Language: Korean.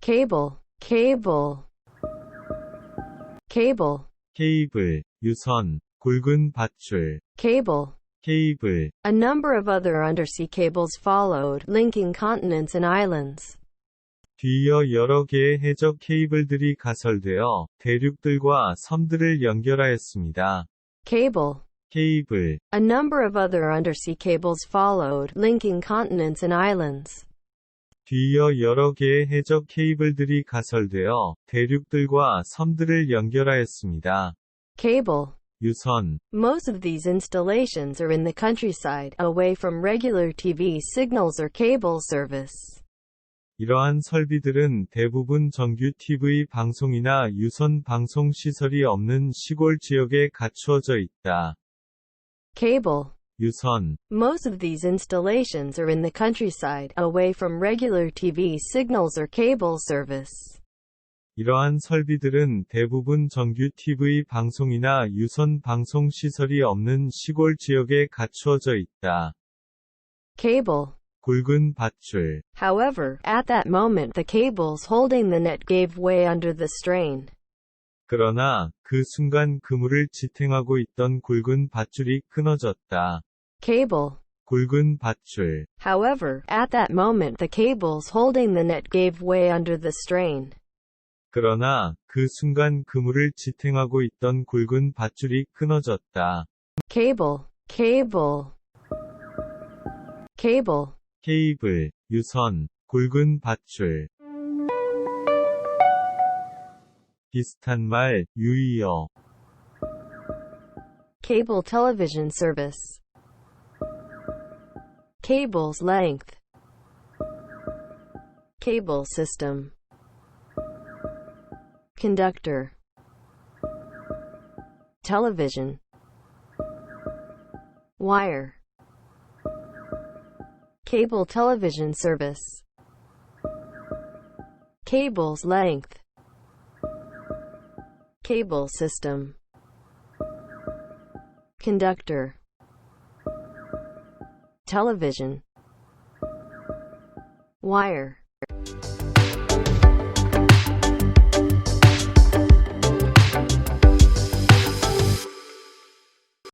cable, cable, cable, 케이블, 유선, 굵은 밧줄, cable. 케이블, A number of other undersea cables followed, linking continents and islands. 뒤이어 여러 개의 해적 케이블들이 가설되어 대륙들과 섬들을 연결하였습니다. Cable. 케이블, A number of other undersea cables followed, linking continents and islands. 뒤이어 여러 개의 해적 케이블들이 가설되어 대륙들과 섬들을 연결하였습니다. Cable. 유선, Most of these installations are in the countryside, away from regular TV signals or cable service. 이러한 설비들은 대부분 정규 TV 방송이나 유선 방송 시설이 없는 시골 지역에 갖추어져 있다. Cable. 유선, Most of these installations are in the countryside, away from regular TV signals or cable service. 이러한 설비들은 대부분 정규 TV 방송이나 유선 방송 시설이 없는 시골 지역에 갖추어져 있다. Cable. 굵은 밧줄, However, at that moment the cables holding the net gave way under the strain. 그러나 그 순간 그물을 지탱하고 있던 굵은 밧줄이 끊어졌다. Cable. 굵은 밧줄, However, at that moment the cables holding the net gave way under the strain. 그러나 그 순간 그물을 지탱하고 있던 굵은 밧줄이 끊어졌다. Cable. Cable. Cable. 케이블, 유선, 굵은 밧줄. 비슷한 말, 유의어. Cable television service. Cable's length. Cable system. Conductor. Television. Wire. Cable television service. Cable's length. Cable system. Conductor. Television. Wire.